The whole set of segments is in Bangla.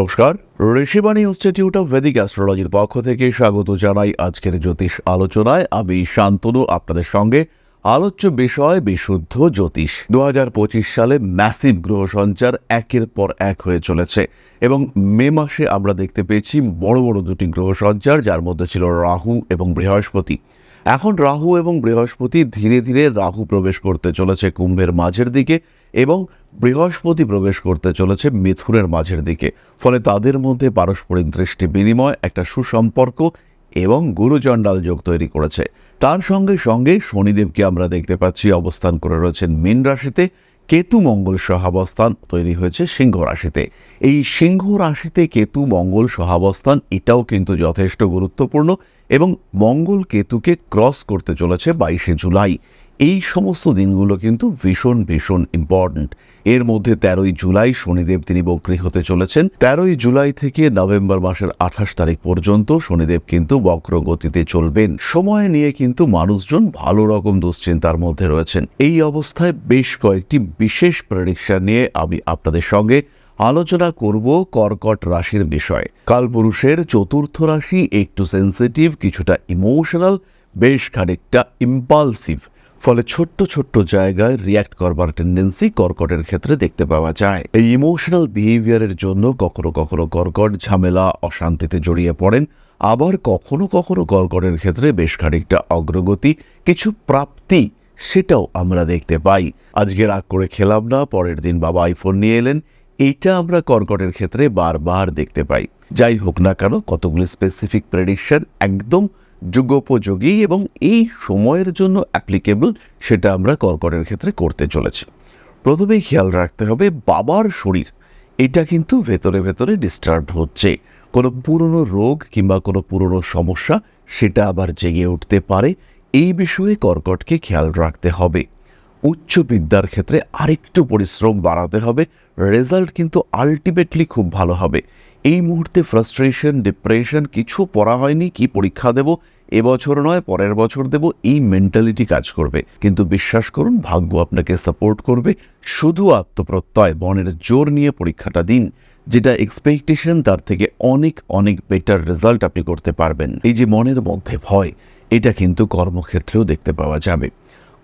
নমস্কার, ঋষিবাণী ইনস্টিটিউট অফ ভেদিক অ্যাস্ট্রোলজির পক্ষ থেকে স্বাগত জানাই আজকের জ্যোতিষ আলোচনায়। আমি শান্তনু, আপনাদের সঙ্গে আলোচ্য বিষয় বিশুদ্ধ জ্যোতিষ। দু হাজার পঁচিশ সালে ম্যাসিভ গ্রহ সঞ্চার একের পর এক হয়ে চলেছে এবং মে মাসে আমরা দেখতে পেয়েছি বড় বড় দুটি গ্রহ সঞ্চার, যার মধ্যে ছিল রাহু এবং বৃহস্পতি। এখন রাহু এবং বৃহস্পতি ধীরে ধীরে রাহু প্রবেশ করতে চলেছে কুম্ভের মাঝের দিকে এবং বৃহস্পতি প্রবেশ করতে চলেছে মিথুনের মাঝের দিকে। ফলে তাদের মধ্যে পারস্পরিক দৃষ্টি বিনিময়, একটা সুসম্পর্ক এবং গুরুচণ্ডাল যোগ তৈরি করেছে। তার সঙ্গে সঙ্গে শনিদেবকে আমরা দেখতে পাচ্ছি, অবস্থান করে রয়েছেন মীন রাশিতে। কেতু মঙ্গল সহাবস্থান তৈরি হয়েছে সিংহ রাশিতে। এই সিংহ রাশিতে কেতু মঙ্গল সহাবস্থান, এটাও কিন্তু যথেষ্ট গুরুত্বপূর্ণ এবং মঙ্গল কেতুকে ক্রস করতে চলেছে বাইশে জুলাই। এই সমস্ত দিনগুলো কিন্তু ভীষণ ভীষণ ইম্পর্ট্যান্ট এর মধ্যে তেরোই জুলাই শনিদেব তিনি বক্রী হতে চলেছেন। তেরোই জুলাই থেকে নভেম্বর মাসের আঠাশ তারিখ পর্যন্ত শনিদেব কিন্তু বক্র গতিতে চলবেন। সময় নিয়ে কিন্তু মানুষজন ভালো রকম দুশ্চিন্তার মধ্যে রয়েছেন। এই অবস্থায় বেশ কয়েকটি বিশেষ প্রেডিকশন নিয়ে আমি আপনাদের সঙ্গে আলোচনা করব কর্কট রাশির বিষয়ে। কালপুরুষের চতুর্থ রাশি একটু সেন্সিটিভ কিছুটা ইমোশনাল বেশ খানিকটা ইম্পালসিভ ফলে ছোট্ট ছোট্ট জায়গায় রিয়্যাক্ট করবার টেন্ডেন্সি কর্কটের ক্ষেত্রে দেখতে পাওয়া যায়। এই ইমোশনাল বিহেভিয়ারের জন্য কখনো কখনো কর্কট ঝামেলা, অশান্তিতে জড়িয়ে পড়েন। আবার কখনো কখনো কর্কটের ক্ষেত্রে বেশ খানিকটা অগ্রগতি, কিছু প্রাপ্তি সেটাও আমরা দেখতে পাই। আজকে রাগ করে খেলাম না, পরের দিন বাবা আইফোন নিয়ে এলেন। এইটা আমরা কর্কটের ক্ষেত্রে বারবার দেখতে পাই। যাই হোক না কেন, কতগুলি স্পেসিফিক প্রেডিকশন একদম যুগোপযোগী এবং এই সময়ের জন্য অ্যাপ্লিকেবল সেটা আমরা কর্কটের ক্ষেত্রে করতে চলেছি। প্রথমেই খেয়াল রাখতে হবে বাবার শরীর। এটা কিন্তু ভেতরে ভেতরে ডিস্টার্ব হচ্ছে। কোনো পুরনো রোগ কিংবা কোনো পুরনো সমস্যা সেটা আবার জেগে উঠতে পারে। এই বিষয়ে কর্কটকে খেয়াল রাখতে হবে। উচ্চ বিদ্যার ক্ষেত্রে আরেকটু পরিশ্রম বাড়াতে হবে। রেজাল্ট কিন্তু আলটিমেটলি খুব ভালো হবে। এই মুহূর্তে ফ্রাস্ট্রেশন ডিপ্রেশন কিছু পড়া হয়নি, কি পরীক্ষা দেব? এবছর নয়, পরের বছর দেব, এই মেন্টালিটি কাজ করবে। কিন্তু বিশ্বাস করুন, ভাগ্য আপনাকে সাপোর্ট করবে। শুধু আত্মপ্রত্যয় বনের জোর নিয়ে পরীক্ষাটা দিন, যেটা এক্সপেকটেশন তার থেকে অনেক অনেক বেটার রেজাল্ট আপনি করতে পারবেন। এই যে মনের মধ্যে ভয়, এটা কিন্তু কর্মক্ষেত্রেও দেখতে পাওয়া যাবে।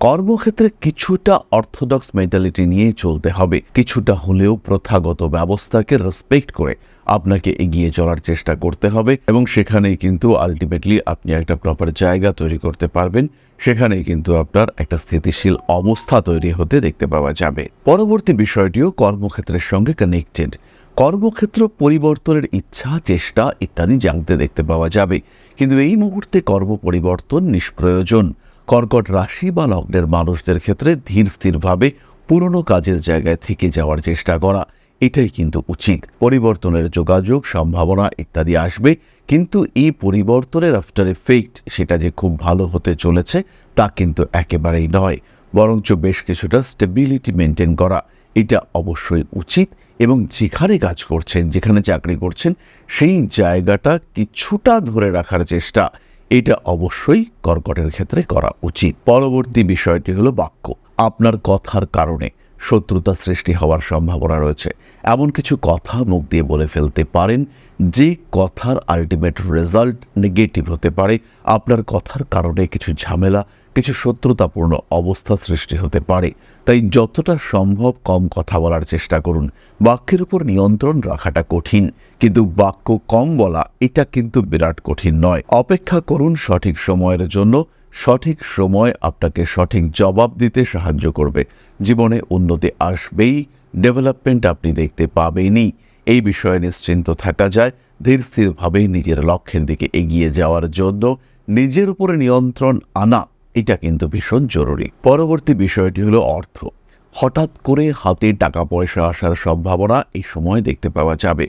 কর্মক্ষেত্রে কিছুটা অর্থোডক্স মেন্টালিটি নিয়ে চলতে হবে। কিছুটা হলেও প্রথাগত ব্যবস্থাকে রেসপেক্ট করে আপনাকে এগিয়ে চলার চেষ্টা করতে হবে এবং সেখানেই কিন্তু আলটিমেটলি আপনি একটা প্রপার জায়গা তৈরি করতে পারবেন। সেখানেই কিন্তু আপনার একটা স্থিতিশীল অবস্থা তৈরি হতে দেখতে পাওয়া যাবে। পরবর্তী বিষয়টিও কর্মক্ষেত্রের সঙ্গে কানেক্টেড কর্মক্ষেত্র পরিবর্তনের ইচ্ছা, চেষ্টা ইত্যাদি জানতে দেখতে পাওয়া যাবে। কিন্তু এই মুহূর্তে কর্ম পরিবর্তন নিষ্প্রয়োজন। কর্কট রাশি বা লগ্নের মানুষদের ক্ষেত্রে ধীর স্থিরভাবে পুরনো কাজের জায়গায় থেকে যাওয়ার চেষ্টা করা। এটাই কিন্তু উচিত। পরিবর্তনের যোগাযোগ, সম্ভাবনা ইত্যাদি আসবে, কিন্তু এই পরিবর্তনের আফটার এফেক্ট সেটা যে খুব ভালো হতে চলেছে, তা কিন্তু একেবারেই নয়। বরঞ্চ বেশ কিছুটা স্টেবিলিটি মেনটেন করা, এটা অবশ্যই উচিত এবং যেখানে কাজ করছেন, যেখানে চাকরি করছেন, সেই জায়গাটা কিছুটা ধরে রাখার চেষ্টা, এটা অবশ্যই কর্কটের ক্ষেত্রে করা উচিত। পরবর্তী বিষয়টি হলো বাক্য। আপনার কথার কারণে শত্রুতা সৃষ্টি হওয়ার সম্ভাবনা রয়েছে। এমন কিছু কথা মুখ দিয়ে বলে ফেলতে পারেন, যে কথার আলটিমেট রেজাল্ট নেগেটিভ হতে পারে। আপনার কথার কারণে কিছু ঝামেলা, কিছু শত্রুতাপূর্ণ অবস্থা সৃষ্টি হতে পারে। তাই যতটা সম্ভব কম কথা বলার চেষ্টা করুন। বাক্যের উপর নিয়ন্ত্রণ রাখাটা কঠিন, কিন্তু বাক্য কম বলা এটা কিন্তু বিরাট কঠিন নয়। অপেক্ষা করুন সঠিক সময়ের জন্য সঠিক সময় আপনাকে সঠিক জবাব দিতে সাহায্য করবে। জীবনে উন্নতি আসবেই ডেভেলপমেন্ট আপনি দেখতে পাবেনই। এই বিষয়ে নিশ্চিন্ত থাকা যায় ধীর স্থিরভাবেই নিজের লক্ষ্যের দিকে এগিয়ে যাওয়ার জন্য নিজের উপরে নিয়ন্ত্রণ আনা, এটা কিন্তু ভীষণ জরুরি। পরবর্তী বিষয়টি হলো অর্থ। হঠাৎ করে হাতে টাকা পয়সা আসার সম্ভাবনা এই সময় দেখতে পাওয়া যাবে।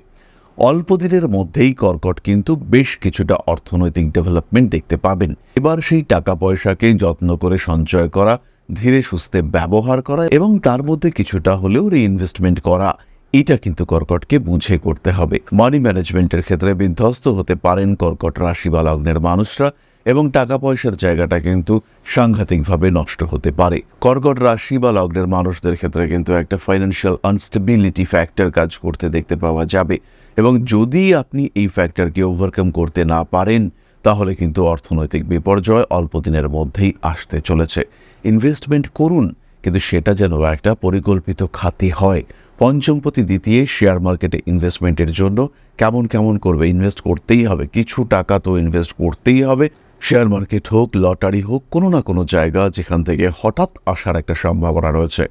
অল্প দিনের মধ্যেই কর্কট কিন্তু বেশ কিছুটা অর্থনৈতিক ডেভেলপমেন্ট দেখতে পাবেন। এবার সেই টাকা পয়সাকে যত্ন করে সঞ্চয় করা, ধীরে সুস্থে ব্যবহার করা এবং তার মধ্যে কিছুটা হলেও রিইনভেস্টমেন্ট করা, এটা কিন্তু কর্কটকে বুঝে করতে হবে। মানি ম্যানেজমেন্টের ক্ষেত্রে বিধ্বস্ত হতে পারেন কর্কট রাশি বা লগ্নের মানুষরা এবং টাকা পয়সার জায়গাটা কিন্তু সাংঘাতিকভাবে নষ্ট হতে পারে। কর্কট রাশি বা লগ্নের মানুষদের ক্ষেত্রে কিন্তু একটা ফাইন্যান্সিয়াল আনস্টেবিলিটি ফ্যাক্টর কাজ করতে দেখতে পাওয়া যাবে। এবং যদি আপনি এই ফ্যাক্টরকে ওভারকাম করতে না পারেন, তাহলে কিন্তু অর্থনৈতিক বিপর্যয় অল্প দিনের মধ্যেই আসতে চলেছে। ইনভেস্টমেন্ট করুন, কিন্তু সেটা যেন একটা পরিকল্পিত খাতে হয়। পঞ্চমপতি দ্বিতীয় শেয়ার মার্কেটে ইনভেস্টমেন্টের জন্য কেমন কেমন করবে? ইনভেস্ট করতেই হবে। কিছু টাকা তো ইনভেস্ট করতেই হবে। শেয়ার মার্কেট হোক লটারি হোক, কোনো না কোনো জায়গা যেখান থেকে হঠাৎ আসার একটা সম্ভাবনা রয়েছে।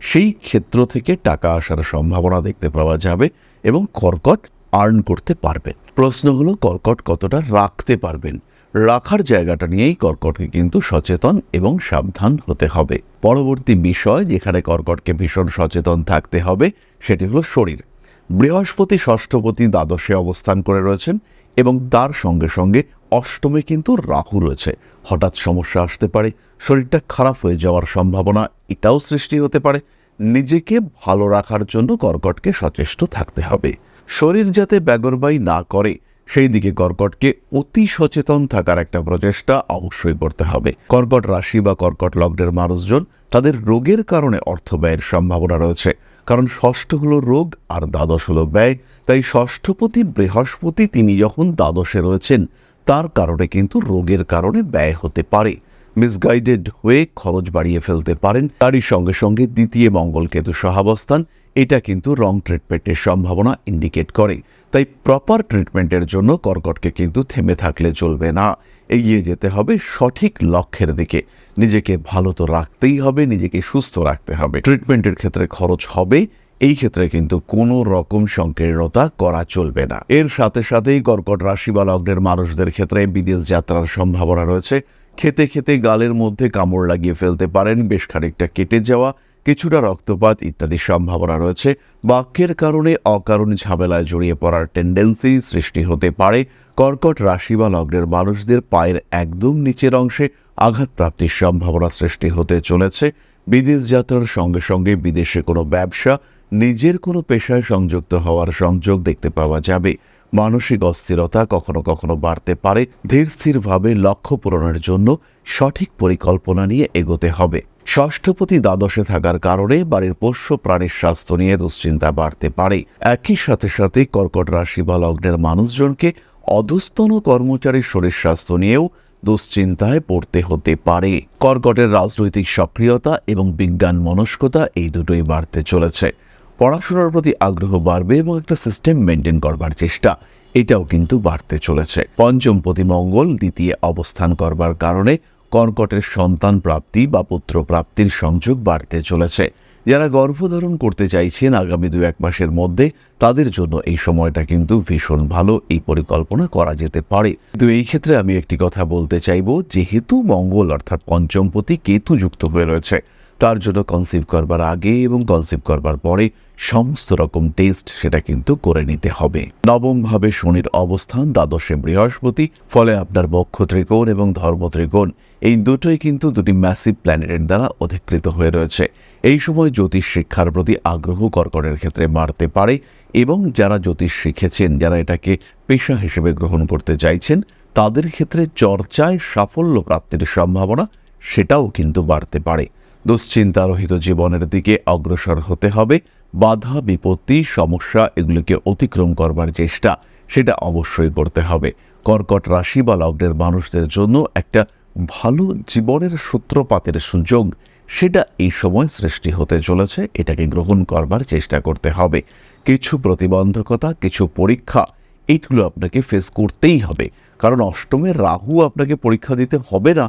সেই ক্ষেত্র থেকে টাকা আসার সম্ভাবনা দেখতে পাওয়া যাবে এবং কর্কট আর্ন করতে পারবেন। প্রশ্ন হলো, কর্কট কতটা রাখতে পারবেন? রাখার জায়গাটা নিয়েই কর্কটকে কিন্তু সচেতন এবং সাবধান হতে হবে। পরবর্তী বিষয় যেখানে কর্কটকে ভীষণ সচেতন থাকতে হবে, সেটি হলো শরীর। বৃহস্পতি ষষ্ঠপতি দ্বাদশে অবস্থান করে রয়েছেন এবং তার সঙ্গে সঙ্গে অষ্টমে কিন্তু রাহু রয়েছে। হঠাৎ সমস্যা আসতে পারে, শরীরটা খারাপ হয়ে যাওয়ার সম্ভাবনা এটাও সৃষ্টি হতে পারে। নিজেকে ভালো রাখার জন্য কর্কটকে সচেষ্ট থাকতে হবে। শরীর যাতে ব্যাগরবাই না করে, সেই দিকে কর্কটকে অতি সচেতন থাকার একটা প্রচেষ্টা অবশ্যই করতে হবে। কর্কট রাশি বা কর্কট লগ্নের মানুষজন তাদের রোগের কারণে অর্থ ব্যয়ের সম্ভাবনা রয়েছে। কারণ ষষ্ঠ হলো রোগ আর দ্বাদশ হলো ব্যয়। তাই ষষ্ঠপতি, বৃহস্পতি তিনি যখন দ্বাদশে রয়েছেন, তার কারণে কিন্তু রোগের কারণে ব্যয় হতে পারে। মিসগাইডেড হয়ে খরচ বাড়িয়ে ফেলতে পারেন। তারই সঙ্গে সঙ্গে দ্বিতীয় মঙ্গল মঙ্গলকেতু সহাবস্থান, এটা কিন্তু রং ট্রিটমেন্টের সম্ভাবনা ইন্ডিকেট করে। তাই প্রপার ট্রিটমেন্টের জন্য কর্কটকে কিন্তু থেমে থাকলে চলবে না। এগিয়ে যেতে হবে সঠিক লক্ষ্যের দিকে। নিজেকে ভালো তো রাখতেই হবে, নিজেকে সুস্থ রাখতে হবে। ট্রিটমেন্টের ক্ষেত্রে খরচ হবে, এই ক্ষেত্রে কিন্তু কোনো রকম সংকীর্ণতা করা চলবে না। এর সাথে সাথেই কর্কট রাশি বা লগ্নের মানুষদের ক্ষেত্রে বিদেশ যাত্রার সম্ভাবনা রয়েছে। খেতে খেতে গালের মধ্যে কামড় লাগিয়ে ফেলতে পারেন, বেশ খানিকটা কেটে যাওয়া, কিছুটা রক্তপাত ইত্যাদি সম্ভাবনা রয়েছে। বাক্যের কারণে অকারণ ঝামেলায় জড়িয়ে পড়ার টেন্ডেন্সি সৃষ্টি হতে পারে। কর্কট রাশি বা লগ্নের মানুষদের পায়ের একদম নিচের অংশে আঘাতপ্রাপ্তির সম্ভাবনা সৃষ্টি হতে চলেছে। বিদেশ যাত্রার সঙ্গে সঙ্গে বিদেশে কোনো ব্যবসা, নিজের কোনো পেশায় সংযুক্ত হওয়ার সংযোগ দেখতে পাওয়া যাবে। মানসিক অস্থিরতা কখনো কখনো বাড়তে পারে। ধীর স্থিরভাবে লক্ষ্য পূরণের জন্য সঠিক পরিকল্পনা নিয়ে এগোতে হবে। ষষ্ঠপতি দ্বাদশে থাকার কারণে বাড়ির পোষ্য প্রাণীর স্বাস্থ্য নিয়ে দুশ্চিন্তা বাড়তে পারে। একই সাথে সাথে কর্কট রাশি বা লগ্নের মানুষজনকে অধস্তন কর্মচারীর শরীর স্বাস্থ্য নিয়েও দুশ্চিন্তায় পড়তে হতে পারে। কর্কটের রাজনৈতিক সক্রিয়তা এবং বিজ্ঞান মনস্কতা এই দুটোই বাড়তে চলেছে। পড়াশোনার প্রতি আগ্রহ বাড়বে এবং একটা সিস্টেম মেনটেন করবার চেষ্টা, এটাও কিন্তু বাড়তে চলেছে। পঞ্চম প্রতি মঙ্গল, দ্বিতীয় অবস্থান করবার কারণে কর্কটের সন্তান প্রাপ্তি বা পুত্র প্রাপ্তির সংযোগ বাড়তে চলেছে। যারা গর্ভধারণ করতে চাইছেন আগামী দু এক মাসের মধ্যে, তাদের জন্য এই সময়টা কিন্তু ভীষণ ভালো, এই পরিকল্পনা করা যেতে পারে। কিন্তু এই ক্ষেত্রে আমি একটি কথা বলতে চাইব, যেহেতু মঙ্গল অর্থাৎ পঞ্চমপতি কেতু যুক্ত হয়ে রয়েছে তার জন্য কনসিভ করবার আগে এবং কনসিভ করবার পরে সমস্ত রকম টেস্ট সেটা কিন্তু করে নিতে হবে। নবমভাবে শনির অবস্থান, দ্বাদশে বৃহস্পতি, ফলে আপনার বক্ষ ত্রিকোণ এবং ধর্ম ত্রিকোণ এই দুটোই কিন্তু দুটি ম্যাসিভ প্ল্যানেটের দ্বারা অধিকৃত হয়ে রয়েছে। এই সময় জ্যোতিষ শিক্ষার প্রতি আগ্রহ কর্কটের ক্ষেত্রে মারতে পারে এবং যারা জ্যোতিষ শিখেছেন, যারা এটাকে পেশা হিসেবে গ্রহণ করতে চাইছেন, তাদের ক্ষেত্রে চর্চায় সাফল্য প্রাপ্তির সম্ভাবনা সেটাও কিন্তু বাড়তে পারে। দুশ্চিন্তারহিত জীবনের দিকে অগ্রসর হতে হবে। বাধা, বিপত্তি, সমস্যা এগুলোকে অতিক্রম করবার চেষ্টা, সেটা অবশ্যই করতে হবে। কর্কট রাশি বা লগ্নের মানুষদের জন্য একটা ভালো জীবনের সূত্রপাতের সুযোগ, সেটা এই সময় সৃষ্টি হতে চলেছে, এটাকে গ্রহণ করবার চেষ্টা করতে হবে। কিছু প্রতিবন্ধকতা, কিছু পরীক্ষা এইগুলো আপনাকে ফেস করতেই হবে। কারণ অষ্টমের রাহু আপনাকে পরীক্ষা দিতে হবে না,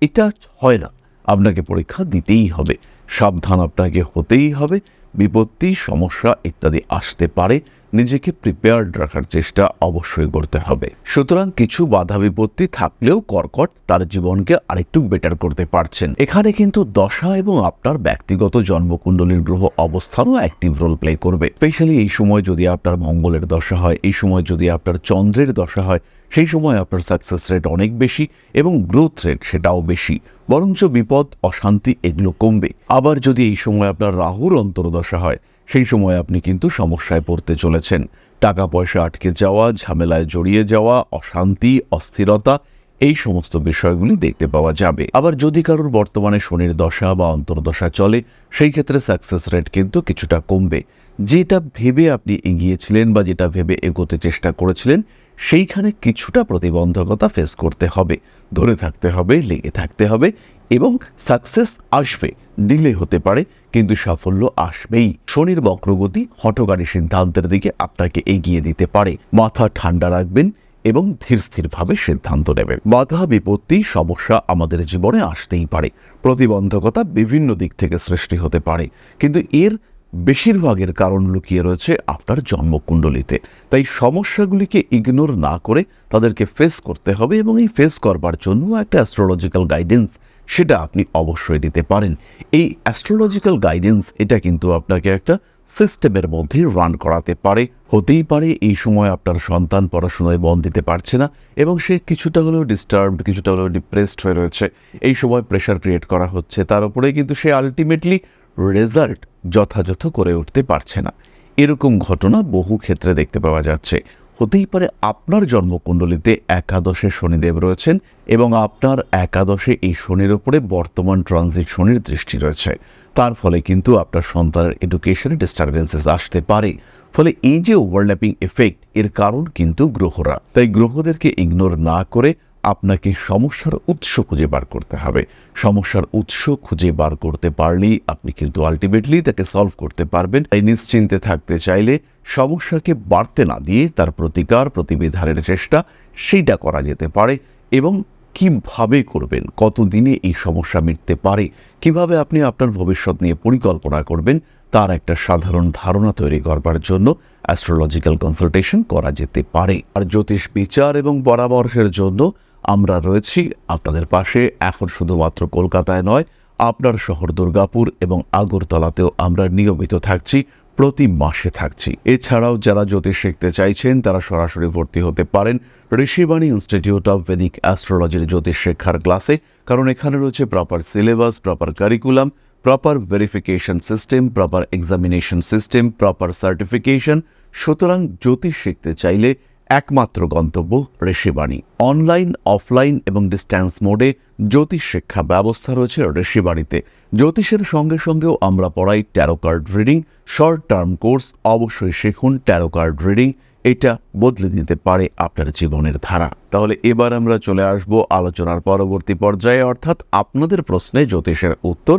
এটা হয় না। আপনাকে পরীক্ষা দিতেই হবে। সাবধান আপনাকে হতেই হবে। বিপত্তি, সমস্যা ইত্যাদি আসতে পারে। নিজেকে প্রিপেয়ার্ড রাখার চেষ্টা অবশ্যই করতে হবে। সুতরাং কিছু বাধা বিপত্তি থাকলেও কর্কট তার জীবনকে আরেকটু বেটার করতে পারছেন। এখানে কিন্তু দশা এবং আপনার ব্যক্তিগত জন্মকুণ্ডলীর গ্রহ অবস্থানও অ্যাক্টিভ রোল প্লে করবে। স্পেশালি এই সময় যদি আপনার মঙ্গলের দশা হয়, এই সময় যদি আপনার চন্দ্রের দশা হয় সেই সময় আপনার সাকসেস রেট অনেক বেশি এবং গ্রোথ রেট সেটাও বেশি। বরঞ্চ বিপদ, অশান্তি এগুলো কমবে। আবার যদি এই সময় আপনার রাহুর অন্তর্দশা হয়, সেই সময় আপনি কিন্তু সমস্যায় পড়তে চলেছেন। টাকা পয়সা আটকে যাওয়া, ঝামেলায় জড়িয়ে যাওয়া, অশান্তি, অস্থিরতা, এই সমস্ত বিষয়গুলি দেখতে পাওয়া যাবে। আবার যদি কারোর বর্তমানে শনির দশা বা অন্তর্দশা চলে, সেই ক্ষেত্রে সাকসেস রেট কিন্তু কিছুটা কমবে। যেটা ভেবে আপনি এগিয়েছিলেন বা যেটা ভেবে এগোতে চেষ্টা করেছিলেন সেইখানে কিছুটা প্রতিবন্ধকতা ফেস করতে হবে, ধরে থাকতে হবে, লেগে থাকতে হবে এবং সাকসেস আসবে ডিলে হতে পারে, কিন্তু সাফল্য আসবেই। শনির বক্রগতি হটকারী সিদ্ধান্তের দিকে আপনাকে এগিয়ে দিতে পারে। মাথা ঠান্ডা রাখবেন এবং ধীর স্থিরভাবে সিদ্ধান্ত নেবেন। বাধা, বিপত্তি, সমস্যা আমাদের জীবনে আসতেই পারে। প্রতিবন্ধকতা বিভিন্ন দিক থেকে সৃষ্টি হতে পারে, কিন্তু এর বেশিরভাগের কারণ লুকিয়ে রয়েছে আপনার জন্মকুণ্ডলিতে। তাই সমস্যাগুলিকে ইগনোর না করে তাদেরকে ফেস করতে হবে এবং এই ফেস করবার জন্য একটা অ্যাস্ট্রোলজিক্যাল গাইডেন্স সেটা আপনি অবশ্যই দিতে পারেন। এই অ্যাস্ট্রোলজিক্যাল গাইডেন্স এটা কিন্তু আপনাকে একটা সিস্টেমের মধ্যে রান করাতে পারে। হতেই পারে এই সময় আপনার সন্তান পড়াশোনায় মন দিতে পারছে না এবং সে কিছুটা হলেও ডিস্টার্বড কিছুটা হলেও ডিপ্রেসড হয়ে রয়েছে। এই সময় প্রেশার ক্রিয়েট করা হচ্ছে। তার উপরে কিন্তু সে আলটিমেটলি রেজাল্ট যথাযথ করে উঠতে পারছে না। এরকম ঘটনা বহু ক্ষেত্রে দেখতে পাওয়া যাচ্ছে। হতেই পারে আপনার জন্মকুণ্ডলিতে একাদশে শনিদেব রয়েছেন এবং আপনার একাদশে এই শনির ওপরে বর্তমান ট্রানজিট শনির দৃষ্টি রয়েছে। তার ফলে কিন্তু আপনার সন্তানের এডুকেশনে ডিস্টারবেন্সেস আসতে পারে। ফলে এই যে ওভারল্যাপিং এফেক্ট এর কারণ কিন্তু গ্রহরা। তাই গ্রহদেরকে ইগনোর না করে আপনাকে সমস্যার উৎস খুঁজে বার করতে হবে। সমস্যার উৎস খুঁজে বার করতে পারলেই আপনি কিন্তু আলটিমেটলি তাকে সলভ করতে পারবেন। তাই নিশ্চিন্তে থাকতে চাইলে সমস্যাকে বাড়তে না দিয়ে তার প্রতিকার, প্রতিবিধানের চেষ্টা সেইটা করা যেতে পারে এবং কীভাবে করবেন, কতদিনে এই সমস্যা মিটতে পারে, কীভাবে আপনি আপনার ভবিষ্যৎ নিয়ে পরিকল্পনা করবেন, তার একটা সাধারণ ধারণা তৈরি করবার জন্য অ্যাস্ট্রোলজিক্যাল কনসালটেশন করা যেতে পারে। আর জ্যোতিষ বিচার এবং পরামর্শের জন্য আমরা রয়েছি আপনাদের পাশে। এখন শুধুমাত্র কলকাতায় নয়, আপনার শহর দুর্গাপুর এবং আগরতলাতেও আমরা নিয়মিত থাকছি, প্রতি মাসে থাকছি। এছাড়াও যারা জ্যোতিষ শিখতে চাইছেন, তারা সরাসরি ভর্তি হতে পারেন ঋষিবাণী ইনস্টিটিউট অফ ভেদিক অ্যাস্ট্রোলজির জ্যোতিষ শিক্ষার ক্লাসে। কারণ এখানে রয়েছে proper syllabus proper curriculum proper verification system proper examination system proper certification সুতরাং জ্যোতিষ শিখতে চাইলে একমাত্র গন্তব্য ঋষিবাণী। অনলাইন, অফলাইন এবং ডিস্ট্যান্স মোডে জ্যোতিষ শিক্ষা ব্যবস্থা রয়েছে ঋষিবাণীতে। জ্যোতিষের সঙ্গে সঙ্গেও আমরা পড়াই tarot card reading short term course অবশ্যই শিখুন ট্যারো কার্ড রিডিং এটা বদলে দিতে পারে আপনার জীবনের ধারা। তাহলে এবার আমরা চলে আসব আলোচনার পরবর্তী পর্যায়ে, অর্থাৎ আপনাদের প্রশ্নে জ্যোতিষের উত্তর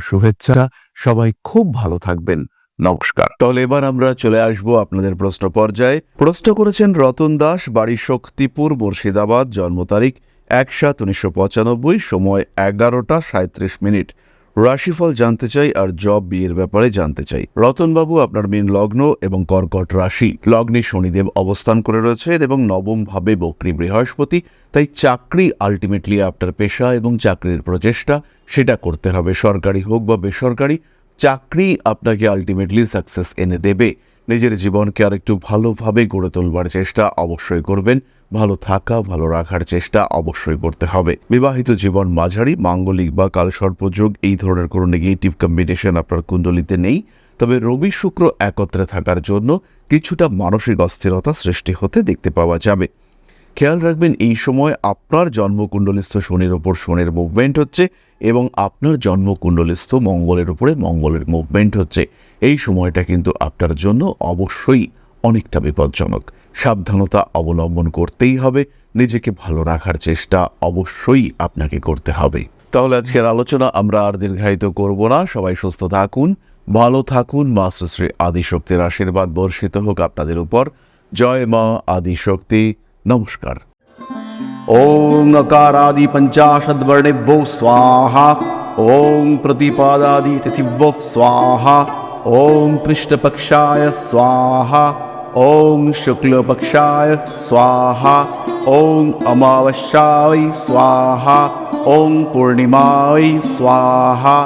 শুভেচ্ছা, সবাই খুব ভালো থাকবেন, নমস্কার। তাহলে এবার আমরা চলে আসব আপনাদের প্রশ্ন পর্যায়ে। প্রশ্ন করেছেন রতন দাস, বাড়ি শক্তিপুর, মুর্শিদাবাদ, জন্ম তারিখ এক সাত উনিশশো পঁচানব্বই, সময় এগারোটা সাঁত্রিশ মিনিট। রাশিফল জানতে চাই আর জব বিয়ের ব্যাপারে জানতে চাই। রতনবাবু আপনার মেন লগ্ন এবং কর্কট রাশি। লগ্নে শনিদেব অবস্থান করে রয়েছেন এবং নবম ভাবে বক্রী বৃহস্পতি, তাই চাকরি আলটিমেটলি আপনার পেশা এবং চাকরির প্রচেষ্টা, সেটা করতে হবে। সরকারি হোক বা বেসরকারি, চাকরি আপনাকে আলটিমেটলি সাকসেস এনে দেবে। নিজের জীবনকে আরেকটু ভালোভাবে গড়ে তোলবার চেষ্টা অবশ্যই করবেন। ভালো থাকা, ভালো রাখার চেষ্টা অবশ্যই করতে হবে। বিবাহিত জীবন মাঝারি, মাঙ্গলিক বা কালসর্পযোগ এই ধরনের কোনো নেগেটিভ কম্বিনেশন আপনার কুণ্ডলিতে নেই। তবে রবি শুক্র একত্রে থাকার জন্য কিছুটা মানসিক অস্থিরতা সৃষ্টি হতে দেখতে পাওয়া যাবে। খেয়াল রাখবেন, এই সময় আপনার জন্মকুণ্ডলিস্থ শনির ওপর শনির মুভমেন্ট হচ্ছে এবং আপনার জন্মকুণ্ডলিস্থ মঙ্গলের উপরে মঙ্গলের মুভমেন্ট হচ্ছে। এই সময়টা কিন্তু আপনার জন্য অবশ্যই অনেকটা বিপজ্জনক। সাবধানতা অবলম্বন করতেই হবে, নিজেকে ভালো রাখার চেষ্টা অবশ্যই আপনাকে করতে হবে। তাহলে আজকের আলোচনা আমরা আর দীর্ঘায়িত করব না। সবাই সুস্থ থাকুন, ভালো থাকুন। মাস্টার শ্রী আদিশক্তির আশীর্বাদ বর্ষিত হোক আপনাদের উপর। জয় মা আদিশক্তি। নমস্কার ওং अकारादि पञ्चाशद्वर्णेभ्यो स्वाहा ॐ प्रतिपादादि तिथिभ्यो स्वाहा ॐ कृष्णपक्षाय स्वाहा ॐ शुक्लपक्षाय स्वाहा ॐ अमावस्याय स्वाहा ॐ पूर्णिमाय स्वाहा